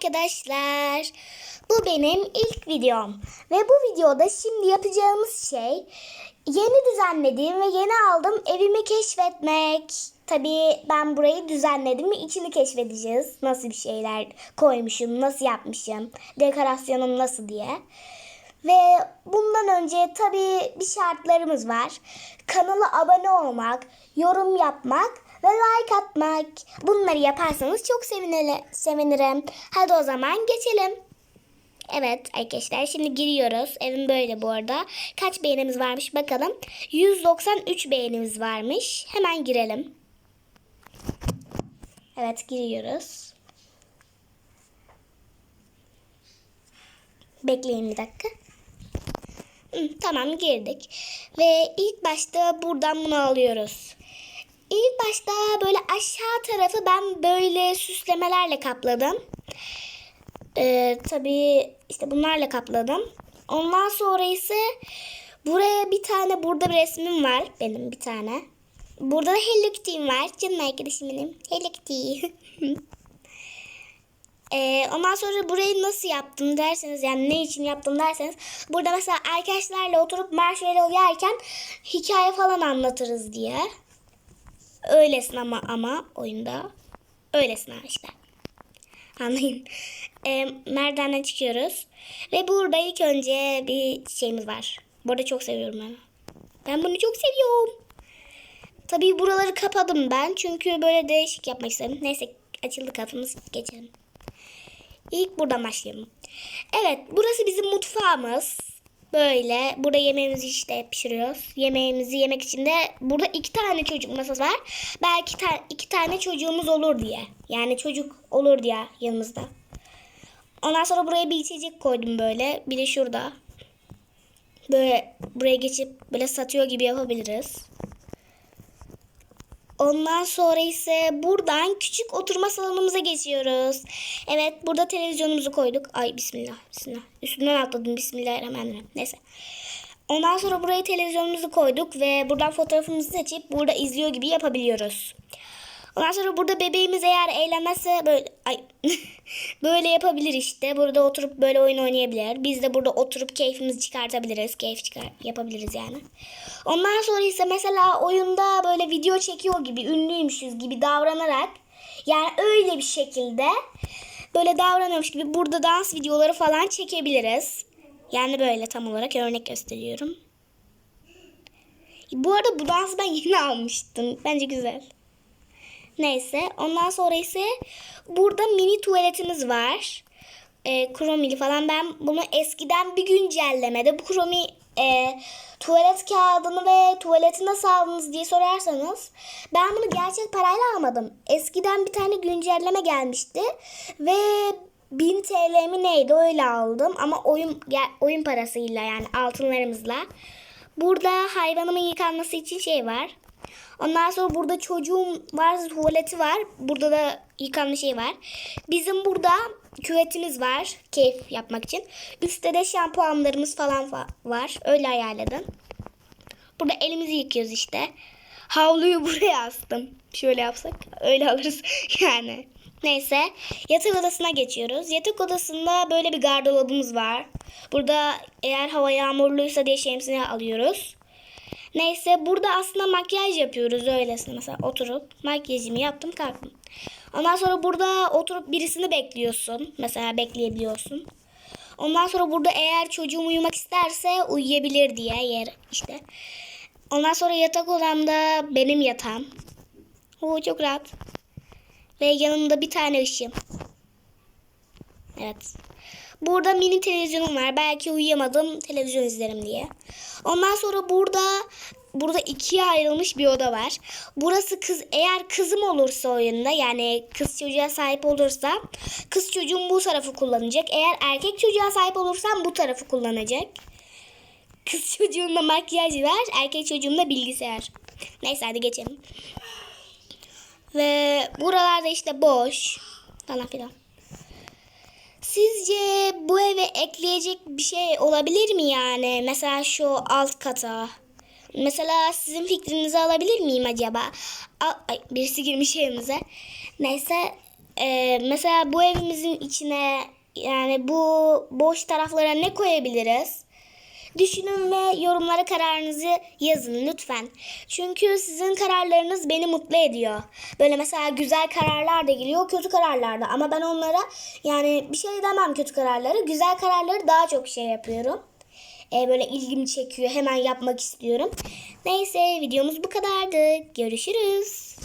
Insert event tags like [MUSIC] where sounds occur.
arkadaşlar. Bu benim ilk videom. Ve bu videoda şimdi yapacağımız şey yeni düzenlediğim ve yeni aldığım evimi keşfetmek. Tabii ben burayı düzenledim ve içini keşfedeceğiz. Nasıl bir şeyler koymuşum, nasıl yapmışım, dekorasyonum nasıl diye. Ve bundan önce tabii bir şartlarımız var. Kanala abone olmak, yorum yapmak ve like atmak. Bunları yaparsanız çok sevinirim. Hadi o zaman geçelim. Evet arkadaşlar şimdi giriyoruz. Evim böyle bu arada. Kaç beğenimiz varmış bakalım. 193 beğenimiz varmış. Hemen girelim. Evet giriyoruz. Bekleyin bir dakika. Hı, tamam girdik. Ve ilk başta buradan bunu alıyoruz. İlk başta böyle aşağı tarafı ben böyle süslemelerle kapladım. Ee, tabii işte bunlarla kapladım. Ondan sonra ise buraya bir tane burada bir resmim var. Benim bir tane. Burada da Hello Kitty'm var. Canım arkadaşım benim. Hello Kitty. [LAUGHS] Ee, ondan sonra burayı nasıl yaptım derseniz yani ne için yaptım derseniz burada mesela arkadaşlarla oturup marshmallow yerken hikaye falan anlatırız diye. Öylesin ama ama oyunda. Öylesin ama işte. Anlayın. Ee, merdivenden çıkıyoruz. Ve burada ilk önce bir şeyimiz var. Bu çok seviyorum ben. Ben bunu çok seviyorum. Tabii buraları kapadım ben. Çünkü böyle değişik yapmak istedim. Neyse açıldı kapımız. Geçelim. İlk buradan başlayalım. Evet burası bizim mutfağımız. Böyle burada yemeğimizi işte pişiriyoruz. Yemeğimizi yemek için de burada iki tane çocuk masası var. Belki ta- iki tane çocuğumuz olur diye. Yani çocuk olur diye yanımızda. Ondan sonra buraya bir içecek koydum böyle. Bir de şurada. Böyle buraya geçip böyle satıyor gibi yapabiliriz. Ondan sonra ise buradan küçük oturma salonumuza geçiyoruz. Evet burada televizyonumuzu koyduk. Ay bismillah bismillah. Üstünden atladım bismillahirrahmanirrahim. Neyse. Ondan sonra buraya televizyonumuzu koyduk ve buradan fotoğrafımızı seçip burada izliyor gibi yapabiliyoruz. Ondan sonra burada bebeğimiz eğer eğlenmezse böyle ay [LAUGHS] böyle yapabilir işte. Burada oturup böyle oyun oynayabilir. Biz de burada oturup keyfimizi çıkartabiliriz. Keyif çıkar yapabiliriz yani. Ondan sonra ise mesela oyunda böyle video çekiyor gibi ünlüymüşüz gibi davranarak yani öyle bir şekilde böyle davranıyormuş gibi burada dans videoları falan çekebiliriz. Yani böyle tam olarak örnek gösteriyorum. Bu arada bu dansı ben [LAUGHS] yeni almıştım. Bence güzel. Neyse ondan sonra ise burada mini tuvaletimiz var. E, kromili falan ben bunu eskiden bir güncellemede bu kromi e, tuvalet kağıdını ve tuvaleti nasıl aldınız diye sorarsanız ben bunu gerçek parayla almadım. Eskiden bir tane güncelleme gelmişti ve 1000 TL mi neydi öyle aldım ama oyun oyun parasıyla yani altınlarımızla. Burada hayvanımın yıkanması için şey var. Ondan sonra burada çocuğum var, tuvaleti var. Burada da yıkanma şey var. Bizim burada küvetimiz var keyif yapmak için. Üstte de şampuanlarımız falan fa- var. Öyle ayarladım. Burada elimizi yıkıyoruz işte. Havluyu [LAUGHS] buraya astım. Şöyle yapsak öyle alırız [LAUGHS] yani. Neyse yatak odasına geçiyoruz. Yatak odasında böyle bir gardırobumuz var. Burada eğer hava yağmurluysa diye şemsiye alıyoruz. Neyse burada aslında makyaj yapıyoruz öylesine mesela oturup makyajımı yaptım kalktım. Ondan sonra burada oturup birisini bekliyorsun. Mesela bekleyebiliyorsun. Ondan sonra burada eğer çocuğum uyumak isterse uyuyabilir diye yer işte. Ondan sonra yatak odamda benim yatağım. Oo çok rahat. Ve yanımda bir tane ışığım. Evet. Burada mini televizyonum var. Belki uyuyamadım televizyon izlerim diye. Ondan sonra burada burada ikiye ayrılmış bir oda var. Burası kız eğer kızım olursa oyunda yani kız çocuğa sahip olursa kız çocuğum bu tarafı kullanacak. Eğer erkek çocuğa sahip olursam bu tarafı kullanacak. Kız çocuğumda makyaj var, erkek çocuğumda bilgisayar. Neyse hadi geçelim. Ve buralarda işte boş falan filan. Ekleyecek bir şey olabilir mi yani? Mesela şu alt kata. Mesela sizin fikrinizi alabilir miyim acaba? Al, ay, birisi girmiş evimize. Neyse e, mesela bu evimizin içine yani bu boş taraflara ne koyabiliriz? Düşünün ve yorumlara kararınızı yazın lütfen. Çünkü sizin kararlarınız beni mutlu ediyor. Böyle mesela güzel kararlar da geliyor, kötü kararlar da. Ama ben onlara yani bir şey demem kötü kararları. Güzel kararları daha çok şey yapıyorum. Ee, böyle ilgimi çekiyor. Hemen yapmak istiyorum. Neyse videomuz bu kadardı. Görüşürüz.